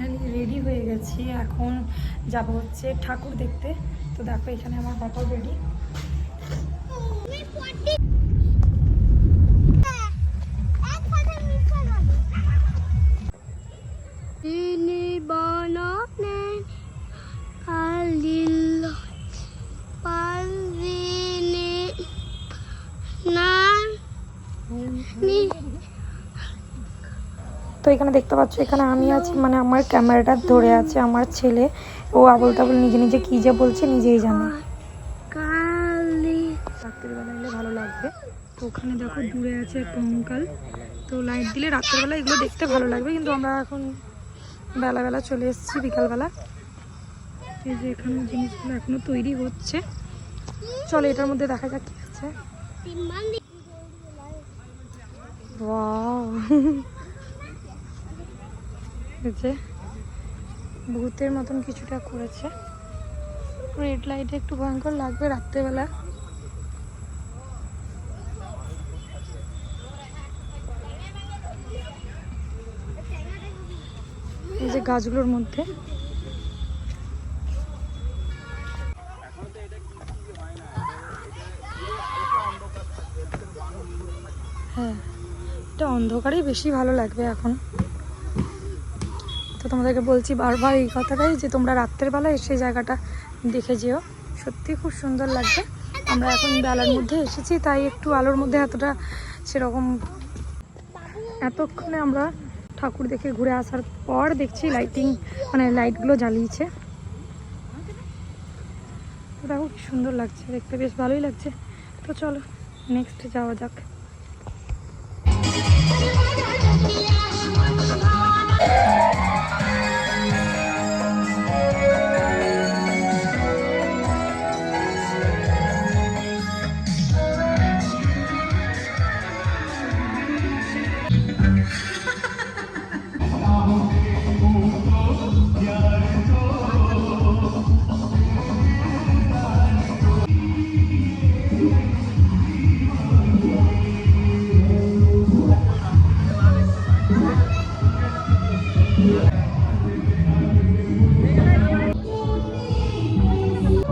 Finally ready হয়ে গেছি। এখন যাব হচ্ছে ঠাকুর দেখতে। তো দেখো এখানে আমার বাবা রেডি তো এখানে দেখতে পাচ্ছ এখানে আমি আছি মানে আমার ক্যামেরাটা ধরে আছে আমার ছেলে। ও আবল তাবল নিজে নিজে কি যে বলছে নিজেই জানে। রাত্রেবেলা এলে ভালো লাগবে। তো ওখানে দেখো দূরে আছে কঙ্কাল তো লাইট দিলে রাত্রেবেলা এগুলো দেখতে ভালো লাগবে কিন্তু আমরা এখন বেলাবেলা চলে এসেছি বিকালবেলা। এই যে এখানে জিনিসগুলো এখনও তৈরি হচ্ছে। চলো এটার মধ্যে দেখা যাক কি আছে। যে ভূতের মতন কিছুটা করেছে। রেড লাইটে একটু ভয়ঙ্কর লাগবে রাত্রেবেলা। এই যে গাছগুলোর মধ্যে। হ্যাঁ এটা অন্ধকারেই বেশি ভালো লাগবে এখন। তো তোমাদেরকে বলছি বারবার এই কথাটাই যে তোমরা রাত্রের বেলা এসে জায়গাটা দেখে যেও। সত্যি খুব সুন্দর লাগবে। আমরা এখন বেলার মধ্যে এসেছি, তাই একটু আলোর মধ্যে এতটা সেরকম এতক্ষণে আমরা ঠাকুর দেখে ঘুরে আসার পর দেখছি লাইটিং মানে লাইটগুলো জ্বালিয়েছে। দেখো কি সুন্দর লাগছে, দেখতে বেশ ভালোই লাগছে। তো চলো নেক্সট যাওয়া যাক।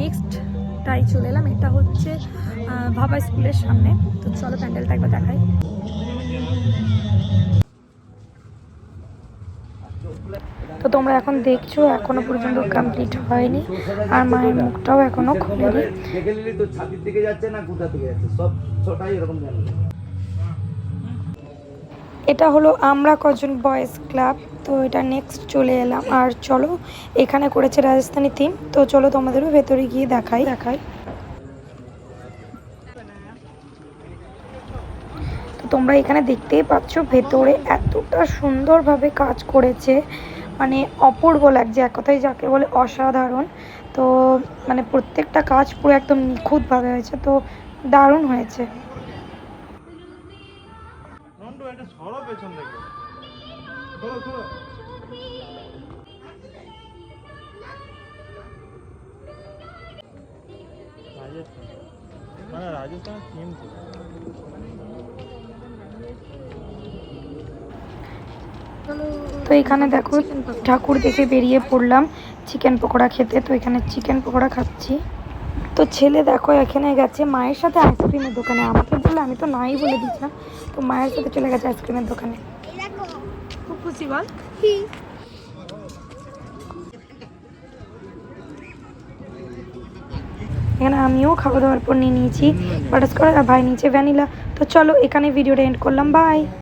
নেক্সট তাই চলে এলাম। এটা হচ্ছে ভাবা স্কুলের সামনে। তো চলো প্যান্ডেলটা একবার দেখাই। তো তোমরা এখন দেখছ, এখনও পর্যন্ত কমপ্লিট হয়নি। আর মায়ের মুখটাও এখনও খুলে দেখে নিলি তো ছাতির দিকে যাচ্ছে না থেকে যাচ্ছে। সব এরকম এটা হলো আমরা কজন বয়েজ ক্লাব তো এটা নেক্সট চলে এলাম। আর চলো এখানে করেছে রাজস্থানি থিম তো চলো তোমাদেরও ভেতরে গিয়ে দেখাই। দেখাই। তোমরা এখানে দেখতেই পাচ্ছ ভেতরে এতটা সুন্দরভাবে কাজ করেছে। মানে অপূর্ব লাগছে এক কথায় যাকে বলে অসাধারণ। তো মানে প্রত্যেকটা কাজ পুরো একদম নিখুঁতভাবে হয়েছে তো দারুণ হয়েছে। সরো পেছন থেকে। রাজস্থান। মানে রাজস্থানের থিম তো তো এখানে দেখো ঠাকুর দেখে বেরিয়ে পড়লাম চিকেন পকোড়া খেতে তো এখানে চিকেন পকোড়া খাচ্ছি তো ছেলে দেখো, এখানে গেছে, মায়ের সাথে আইসক্রিমের দোকানে। আমাকে বলে আমি তো নাই বলে দিচ্ছিলাম তো মায়ের সাথে চলে গেছে আইসক্রিমের দোকানে। খুব এখানে আমিও খাওয়া দাওয়ার পর নিয়ে নিয়েছি। বাটারস্কচ আর ভাই নিচে ভ্যানিলা। তো চলো, এখানে ভিডিওটা এন্ড করলাম। বাই